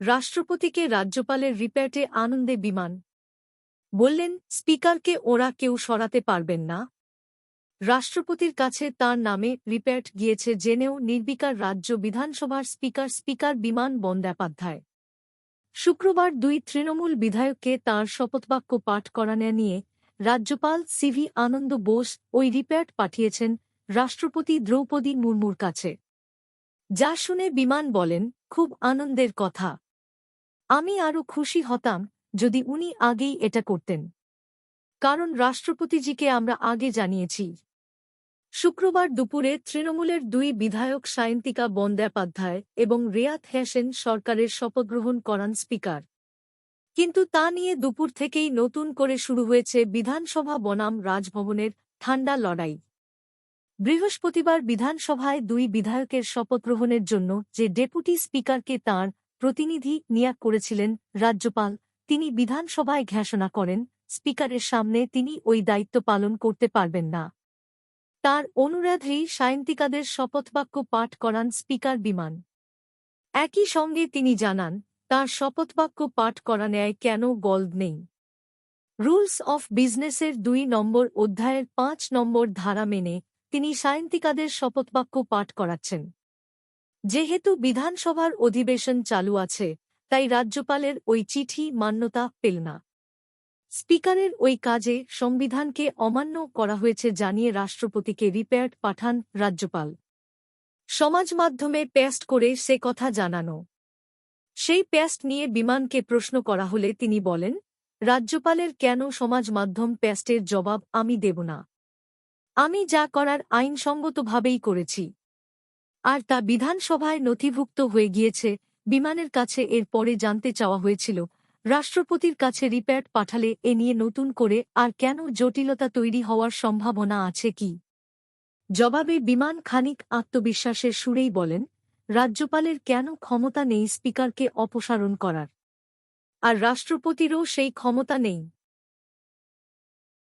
রাষ্ট্রপতিকে রাজ্যপালের রিপেয়ার্টে আনন্দে বিমান। বললেন, স্পিকারকে ওরা কেউ সরাতে পারবেন না। রাষ্ট্রপতির কাছে তার নামে রিপেয়ার্ট গিয়েছে জেনেও নির্বিকার রাজ্য বিধানসভার স্পিকার স্পিকার বিমান বন্দ্যোপাধ্যায়। শুক্রবার দুই তৃণমূল বিধায়ককে তাঁর শপথবাক্য পাঠ করানো নিয়ে রাজ্যপাল সিভি আনন্দ বোস ওই রিপেয়ার্ট পাঠিয়েছেন রাষ্ট্রপতি দ্রৌপদী মুর্মুর কাছে। যা শুনে বিমান বলেন, খুব আনন্দের কথা। আমি আরও খুশি হতাম যদি উনি আগেই এটা করতেন। কারণ রাষ্ট্রপতিজিকে আমরা আগে জানিয়েছি। শুক্রবার দুপুরে তৃণমূলের দুই বিধায়ক সায়ন্তিকা বন্দ্যোপাধ্যায় এবং রেয়াত হেসেন সরকারের শপথগ্রহণ করান স্পিকার। কিন্তু তা নিয়ে দুপুর থেকেই নতুন করে শুরু হয়েছে বিধানসভা বনাম রাজভবনের ঠান্ডা লড়াই। বৃহস্পতিবার বিধানসভায় দুই বিধায়কের শপথগ্রহণের জন্য যে ডেপুটি স্পিকারকে তাঁর প্রতিনিধি নিয়োগ করেছিলেন রাজ্যপাল তিনি বিধানসভায় ঘোষণা করেন, স্পিকারের সামনে তিনি ওই দায়িত্ব পালন করতে পারবেন না। তার অনুরোধেই সায়ন্তিকাদের শপথবাক্য পাঠ করান স্পিকার বিমান। একই সঙ্গে তিনি জানান, তার শপথবাক্য পাঠ করা নেয় কেন গল্ড নেই। রুলস অফ বিজনেসের দুই নম্বর অধ্যায়ের পাঁচ নম্বর ধারা মেনে তিনি সায়ন্তিকাদের শপথবাক্য পাঠ করাচ্ছেন। যেহেতু বিধানসভার অধিবেশন চালু আছে তাই রাজ্যপালের ওই চিঠি মান্যতা পেল না। স্পিকারের ওই কাজে সংবিধানকে অমান্য করা হয়েছে জানিয়ে রাষ্ট্রপতিকে রিপেয়ার্ড পাঠান রাজ্যপাল। সমাজ মাধ্যমে পেস্ট করে সে কথা জানানো। সেই পেস্ট নিয়ে বিমানকে প্রশ্ন করা হলে তিনি বলেন, রাজ্যপালের কেন সমাজ মাধ্যম পেস্টের জবাব আমি দেব না। আমি যা করার আইনসঙ্গতভাবেই করেছি। আর তা বিধানসভায় নথিভুক্ত হয়ে গিয়েছে বিমানের কাছে এর পরে জানতে চাওয়া হয়েছিল, রাষ্ট্রপতির কাছে রিপ্যাট পাঠালে এ নিয়ে নতুন করে আর কেন জটিলতা তৈরি হওয়ার সম্ভাবনা আছে কি? জবাবে বিমান খানিক আত্মবিশ্বাসের সুরেই বলেন, রাজ্যপালের কেন ক্ষমতা নেই স্পিকারকে অপসারণ করার? আর রাষ্ট্রপতিরও সেই ক্ষমতা নেই।